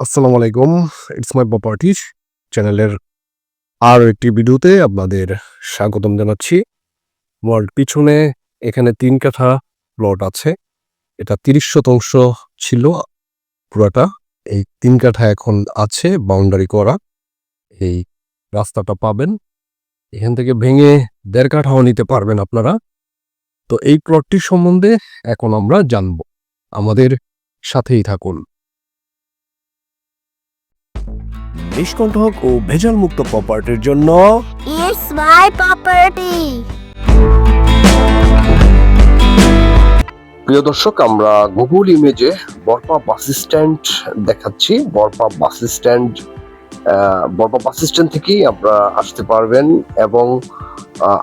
আসসালামু আলাইকুম। It's my properties চ্যানেলের আর একটি ভিডিওতে আপনাদের স্বাগতম জানাচ্ছি। আমার পিছনে এখানে তিন কাঠা প্লট আছে। এটা তিরিশ শতাংশ ছিল পুরাটা। এই তিন কাঠা এখন আছে বাউন্ডারি করা। এই রাস্তাটা পাবেন। এখান থেকে ভেঙে দেড় কাঠাও নিতে পারবেন আপনারা। তো এই প্লটটি সম্বন্ধে এখন আমরা জানব। আমাদের সাথেই থাকুন। নিষ্কণ্ঠক ও ভেজাল মুক্ত প্রপার্টির জন্য It's my property. প্রিয় দর্শক আমরা গুগল ইমেজে বরপা বাস স্ট্যান্ড দেখাচ্ছি Barpa bus stand Barpa bus stand থেকেই আপনারা আসতে পারবেন এবং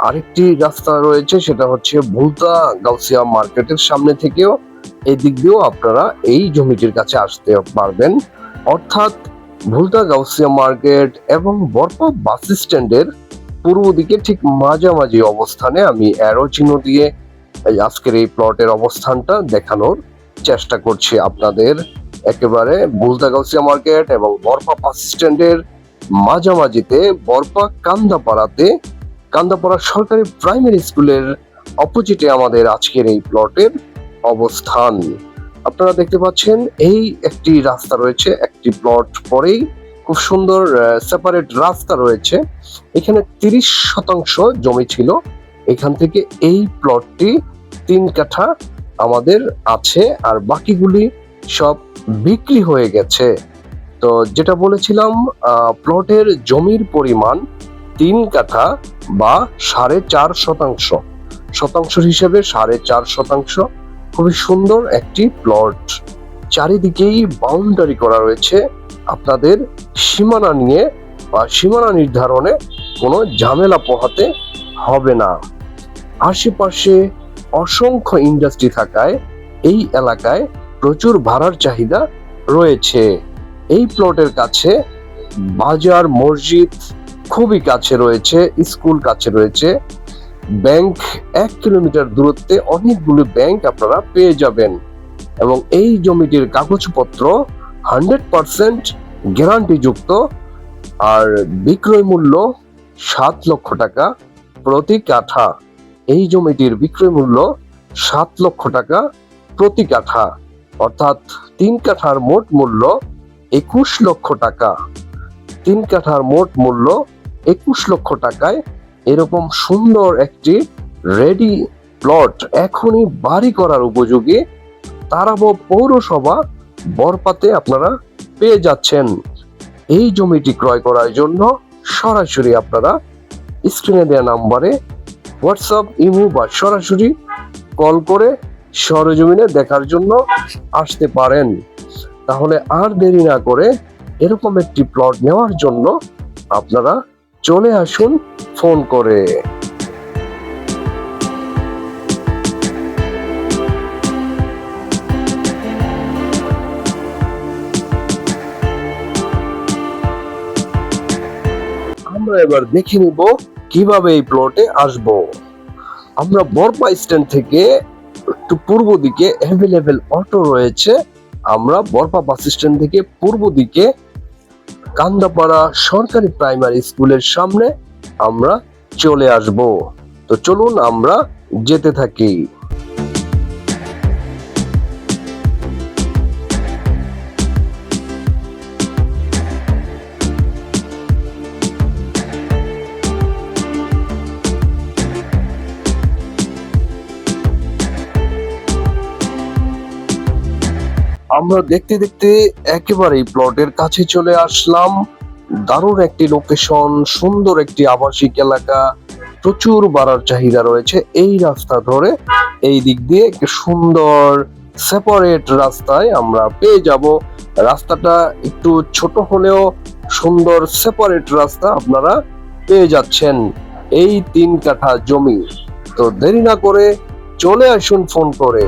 আরেকটি রাস্তা রয়েছে সেটা হচ্ছে ভুলতা গাউসিয়া মার্কেটের সামনে থেকেও এই দিক দিয়েও আপনারা এই জমিটির কাছে আসতে পারবেন অর্থাৎ ভুলতা গাউসিয়া মার্কেট এবং বরপা বাস স্ট্যান্ডের পূর্ব দিকে ঠিক মাঝামাঝি অবস্থানে আমি অ্যারো চিহ্ন দিয়ে আজকের এই প্লটের অবস্থানটা দেখানোর চেষ্টা করছি আপনাদের। একেবারে বুলদা গাউসিয়া মার্কেট এবং বরপা বাস স্ট্যান্ডের মাঝামাঝিতে বরপা কান্দাপাড়াতে, কান্দাপাড়া সরকারি প্রাইমারি স্কুলের অপোজিটে আমাদের আজকের এই প্লটের অবস্থান। আপনারা দেখতে পাচ্ছেন, এই একটি রাস্তা রয়েছে, একটি প্লট পরেই খুব সুন্দর সেপারেট রাস্তা রয়েছে। এখানে তিরিশ শতাংশ জমি ছিল। এখান থেকে এই প্লটটি তিন কাঠা আমাদের আছে, আর বাকিগুলি সব বিক্রি হয়ে গেছে। তো যেটা বলেছিলাম প্লটের জমির পরিমাণ তিন কাঠা বা সাড়ে চার শতাংশ। শতাংশ হিসেবে সাড়ে চার শতাংশ। খুবই সুন্দর একটি প্লট চারিদিকেই বাউন্ডারি করা রয়েছে আপনাদের সীমানা নিয়ে বা সীমানা নির্ধারণে কোনো ঝামেলা পোহাতে হবে না। আশেপাশে অসংখ্য ইন্ডাস্ট্রি থাকায় এই এলাকায় প্রচুর ভাড়ার চাহিদা রয়েছে। এই প্লটের কাছে বাজার, মসজিদ খুবই কাছে রয়েছে স্কুল কাছে রয়েছে। ব্যাংক এক কিলোমিটার দূরত্বে অনেকগুলো ব্যাংক আপনারা পেয়ে যাবেন। এবং এই জমিটির কাগজপত্র হান্ড্রেড পার্সেন্ট গ্যারান্টিযুক্ত আর বিক্রয় মূল্য সাত লক্ষ টাকা প্রতি কাঠা। এই জমিটির বিক্রয় মূল্য সাত লক্ষ টাকা প্রতি কাঠা। অর্থাৎ তিন কাঠার মোট মূল্য একুশ লক্ষ টাকা। তিন কাঠার মোট মূল্য একুশ লক্ষ টাকায় এরকম সুন্দর একটি রেডি প্লট এখনই বাড়ি করার উপযোগী তারাবো পৌরসভা বরপাতে আপনারা পেয়ে যাচ্ছেন। এই জমিটি ক্রয় করার জন্য সরাসরি আপনারা স্ক্রিনে দেওয়া নাম্বারে হোয়াটসঅ্যাপ ইমো বা সরাসরি কল করে সরজমিনে দেখার জন্য আসতে পারেন। তাহলে আর দেরি না করে এরকম একটি প্লট নেওয়ার জন্য আপনারা চলে আসুন ফোন করে। আমরা এবার দেখে নিব কীভাবে এই প্লটে আসব। আমরা বরপা স্ট্যান্ড থেকে একটু পূর্ব দিকে অ্যাভেলেবেল অটো রয়েছে। আমরা বরপা বাস স্ট্যান্ড থেকে পূর্ব দিকে কান্দাপাড়া সরকারি প্রাইমারি স্কুলের সামনে আমরা চলে আসব। তো চলুন আমরা যেতে থাকি। আমরা দেখতে দেখতে একেবারেই প্লটের কাছে চলে আসলাম। দারুণ একটি লোকেশন সুন্দর একটি আবাসিক এলাকা, প্রচুর বাড়ার চাহিদা রয়েছে এই রাস্তা ধরে। এই দিক দিয়ে একটি সুন্দর সেপারেট রাস্তায় আমরা পেয়ে যাব। রাস্তাটা একটু ছোট হলেও সুন্দর সেপারেট রাস্তা আপনারা পেয়ে যাচ্ছেন এই তিন কাঠা জমি। তো দেরি না করে চলে আসুন ফোন করে।